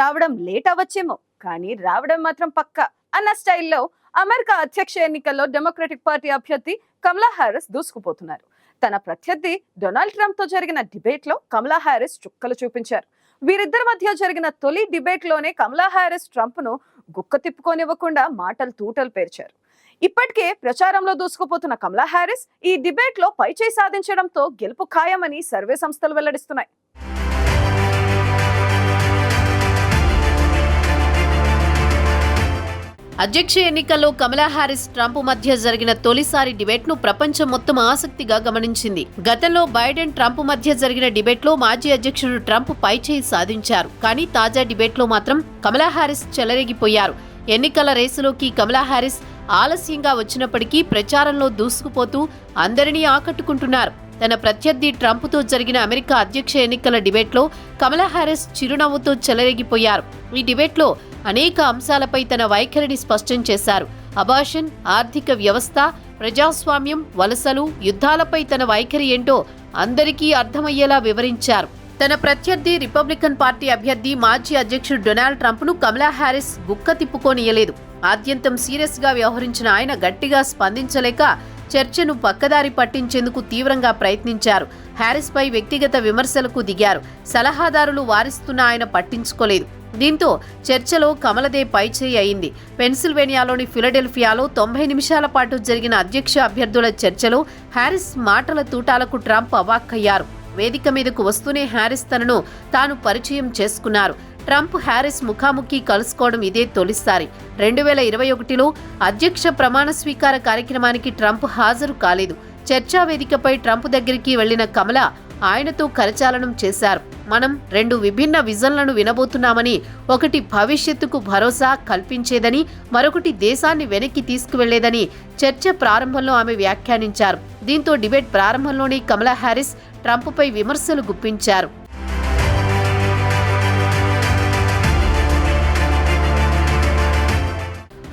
రావడం లేట్ అవ్వచ్చేమో కానీ రావడం మాత్రం పక్క అన్న స్టైల్లో అమెరికా అధ్యక్ష ఎన్నికల్లో డెమోక్రటిక్ పార్టీ అభ్యర్థి కమలా హారిస్ దూసుకుపోతున్నారు. తన ప్రత్యర్థి డొనాల్డ్ ట్రంప్తో జరిగిన డిబేట్లో కమలా హారిస్ చుక్కలు చూపించారు. వీరిద్దరి మధ్య జరిగిన తొలి డిబేట్లోనే కమలా హారిస్ ట్రంప్ను గుక్క తిప్పుకోనివ్వకుండా మాటలు తూటలు పేర్చారు. ఇప్పటికే ప్రచారంలో దూసుకుపోతున్న కమలా హారిస్ ఈ డిబేట్లో పైచేయి సాధించడంతో గెలుపు ఖాయమని సర్వే సంస్థలు వెల్లడిస్తున్నాయి. అధ్యక్ష ఎన్నికల్లో కమలా హారిస్ ట్రంప్ మధ్య జరిగిన తొలిసారి డిబేట్ను ప్రపంచం మొత్తం ఆసక్తిగా గమనించింది. గతంలో బైడెన్ ట్రంప్ మధ్య జరిగిన డిబేట్లో మాజీ అధ్యక్షుడు ట్రంప్ పైచేయి సాధించారు. కానీ తాజా డిబేట్లో మాత్రం కమలా హారిస్ చెలరేగిపోయారు. ఎన్నికల రేసులోకి కమలా హారిస్ ఆలస్యంగా వచ్చినప్పటికీ ప్రచారంలో దూసుకుపోతూ అందరినీ ఆకట్టుకుంటున్నారు. తన ప్రత్యర్థి ట్రంప్తో జరిగిన అమెరికా అధ్యక్ష ఎన్నికల డిబేట్లో కమలా హారిస్ చిరునవ్వుతో చెలరేగిపోయారు. ఈ డిబేట్లో అనేక అంశాలపై తన వైఖరిని స్పష్టం చేశారు. అబాషన్ ఆర్థిక వ్యవస్థ ప్రజాస్వామ్యం వలసలు యుద్ధాలపై తన వైఖరి ఏంటో అందరికీ అర్థమయ్యేలా వివరించారు. తన ప్రత్యర్థి రిపబ్లికన్ పార్టీ అభ్యర్థి మాజీ అధ్యక్షుడు డొనాల్డ్ ట్రంప్ను కమలా హ్యారిస్ గుక్క తిప్పుకోనియలేదు. ఆద్యంతం సీరియస్గా వ్యవహరించిన ఆయన గట్టిగా స్పందించలేక చర్చను పక్కదారి పట్టించేందుకు తీవ్రంగా ప్రయత్నించారు. హ్యారిస్ పై వ్యక్తిగత విమర్శలకు దిగారు. సలహాదారులు వారిస్తున్న ఆయన పట్టించుకోలేదు. దీంతో చర్చలో కమలదే పైచేయి అయింది. పెన్సిల్వేనియాలోని ఫిలడెల్ఫియాలో తొంభై నిమిషాల పాటు జరిగిన అధ్యక్ష అభ్యర్థుల చర్చలో హ్యారిస్ మాటల తూటాలకు ట్రంప్ అవాక్కయ్యారు. వేదిక మీదకు వస్తూనే హ్యారిస్ తనను తాను పరిచయం చేసుకున్నారు. ట్రంప్ హ్యారిస్ ముఖాముఖి కలుసుకోవడం ఇదే తొలిసారి. రెండు వేల ఇరవై ఒకటిలో అధ్యక్ష ప్రమాణ స్వీకార కార్యక్రమానికి ట్రంప్ హాజరు కాలేదు. చర్చా వేదికపై ట్రంప్ దగ్గరికి వెళ్ళిన కమల ఆయనతో కరచాలనం చేశారు. మనం రెండు విభిన్న విజన్లను వినబోతున్నామని ఒకటి భవిష్యత్తుకు భరోసా కల్పించేదని మరొకటి దేశాన్ని వెనక్కి తీసుకువెళ్ళేదని చర్చ ప్రారంభంలో ఆమె వ్యాఖ్యానించారు. దీంతో డిబేట్ ప్రారంభంలోనే కమలా హ్యారిస్ ట్రంప్పై విమర్శలు గుప్పించారు.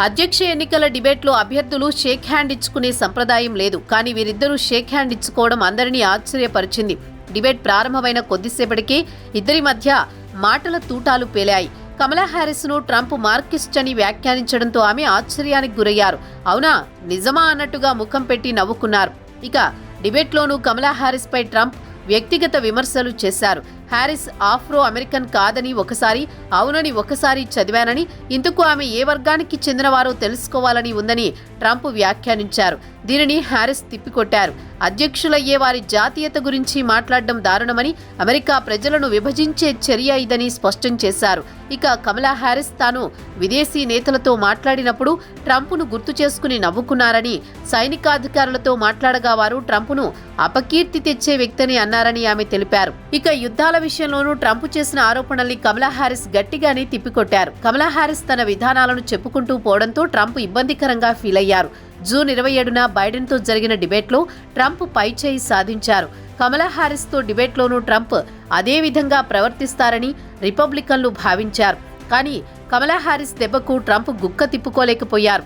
అధ్యక్ష ఎన్నికల డిబేట్లో అభ్యర్థులు షేక్ హ్యాండ్ ఇచ్చుకునే సంప్రదాయం లేదు. కానీ వీరిద్దరూ షేక్ హ్యాండ్ ఇచ్చుకోవడం అందరినీ ఆశ్చర్యపరిచింది. డిబేట్ ప్రారంభమైన కొద్దిసేపటికే ఇద్దరి మధ్య మాటల తూటాలు పేలాయి. కమలా హ్యారిస్ను ట్రంప్ మార్కిస్ట్ అని వ్యాఖ్యానించడంతో ఆమె ఆశ్చర్యానికి గురయ్యారు. అవునా నిజమా అన్నట్టుగా ముఖం పెట్టి నవ్వుకున్నారు. ఇక డిబేట్లోనూ కమలా హ్యారిస్ పై ట్రంప్ వ్యక్తిగత విమర్శలు చేశారు. హ్యారిస్ ఆఫ్రో అమెరికన్ కాదని ఒకసారి అవునని ఒకసారి చదివానని ఇందుకు ఆమె ఏ వర్గానికి చెందినవారో తెలుసుకోవాలని ఉందని ట్రంప్ వ్యాఖ్యానించారు. దీనిని హ్యారిస్ తిప్పికొట్టారు. అధ్యక్షులయ్యే వారి జాతీయత గురించి మాట్లాడడం దారుణమని అమెరికా ప్రజలను విభజించే చర్య ఇదని స్పష్టం చేశారు. ఇక కమలా హ్యారిస్ తాను విదేశీ నేతలతో మాట్లాడినప్పుడు ట్రంప్ను గుర్తు చేసుకుని నవ్వుకున్నారని సైనికాధికారులతో మాట్లాడగా వారు ట్రంప్ను అపకీర్తి తెచ్చే వ్యక్తిని అన్నారని ఆమె తెలిపారు. ఇక యుద్ధాల విషయంలోనూ ట్రంప్ చేసిన ఆరోపణల్ని కమలా హారిస్ గట్టిగానే తిప్పికొట్టారు. కమలా హారిస్ తన విధానాలను చెప్పుకుంటూ పోవడంతో ట్రంప్ ఇబ్బందికరంగా ఫీల్ అయ్యారు. జూన్ ఇరవై ఏడున బైడెన్తో జరిగిన డిబేట్లో ట్రంప్ పైచేయి సాధించారు. కమలా హారిస్తో డిబేట్లోనూ ట్రంప్ అదే విధంగా ప్రవర్తిస్తారని రిపబ్లికన్లు భావించారు. కానీ కమలా హారిస్ దెబ్బకు ట్రంప్ గుక్క తిప్పుకోలేకపోయారు.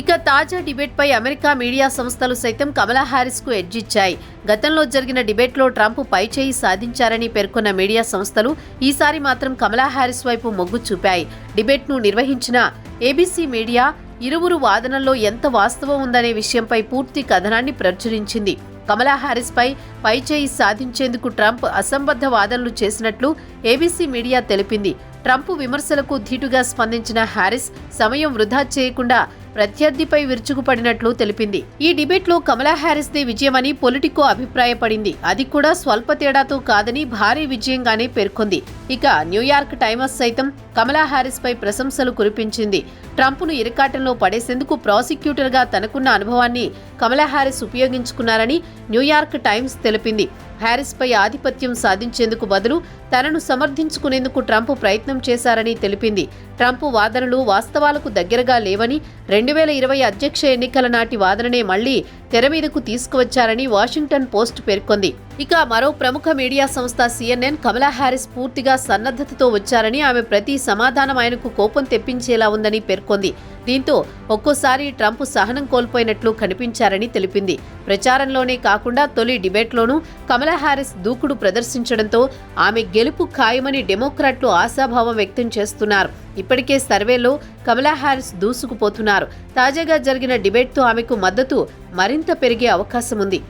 ఇక తాజా డిబేట్పై అమెరికా మీడియా సంస్థలు సైతం కమలా హారిస్కు ఎడ్జిచ్చాయి. గతంలో జరిగిన డిబేట్లో ట్రంప్ పైచేయి సాధించారని పేర్కొన్న మీడియా సంస్థలు ఈసారి మాత్రం కమలా హారిస్ వైపు మొగ్గు చూపాయి. డిబేట్ను నిర్వహించిన ఏబీసీ మీడియా ఇరువురు వాదనల్లో ఎంత వాస్తవం ఉందనే విషయంపై పూర్తి కథనాన్ని ప్రచురించింది. కమలా హారిస్పై పైచేయి సాధించేందుకు ట్రంప్ అసంబద్ధ వాదనలు చేసినట్లు ఏబీసీ మీడియా తెలిపింది. ట్రంప్ విమర్శలకు ధీటుగా స్పందించిన హ్యారిస్ సమయం వృధా చేయకుండా ప్రత్యర్థిపై విరుచుకుపడినట్లు తెలిపింది. ఈ డిబేట్లో కమలా హ్యారిస్ దే విజయమని పొలిటికో అభిప్రాయపడింది. అది కూడా స్వల్ప తేడాతో కాదని భారీ విజయంగానే పేర్కొంది. ఇక న్యూయార్క్ టైమర్స్ సైతం కమలా హ్యారిస్ పై ప్రశంసలు కురిపించింది. ట్రంప్ను ఇరకాటంలో పడేసేందుకు ప్రాసిక్యూటర్గా తనకున్న అనుభవాన్ని కమలా హ్యారిస్ ఉపయోగించుకున్నారని న్యూయార్క్ టైమ్స్ తెలిపింది. హ్యారిస్పై ఆధిపత్యం సాధించేందుకు బదులు తనను సమర్థించుకునేందుకు ట్రంప్ ప్రయత్నం చేశారని తెలిపింది. ట్రంప్ వాదనలు వాస్తవాలకు దగ్గరగా లేవని రెండు వేల ఇరవై అధ్యక్ష ఎన్నికల నాటి వాదననే మళ్ళీ తెర మీదకు తీసుకువచ్చారని వాషింగ్టన్ పోస్ట్ పేర్కొంది. ఇక మరో ప్రముఖ మీడియా సంస్థ సిఎన్ఎన్ కమలా హ్యారిస్ పూర్తిగా సన్నద్ధతతో వచ్చారని ఆమె ప్రతి సమాధానం ఆయనకు కోపం తెప్పించేలా ఉందని పేర్కొంది. దీంతో ఒక్కోసారి ట్రంప్ సహనం కోల్పోయినట్లు కనిపించారని తెలిపింది. ప్రచారంలోనే కాకుండా తొలి డిబేట్లోనూ కమలా హ్యారిస్ దూకుడు ప్రదర్శించడంతో ఆమె గెలుపు ఖాయమని డెమోక్రాట్లు ఆశాభావం వ్యక్తం చేస్తున్నారు. ఇప్పటికే సర్వేలో కమలా హారిస్ దూసుకుపోతున్నారు. తాజాగా జరిగిన డిబేట్తో ఆమెకు మద్దతు మరింత పెరిగే అవకాశం ఉంది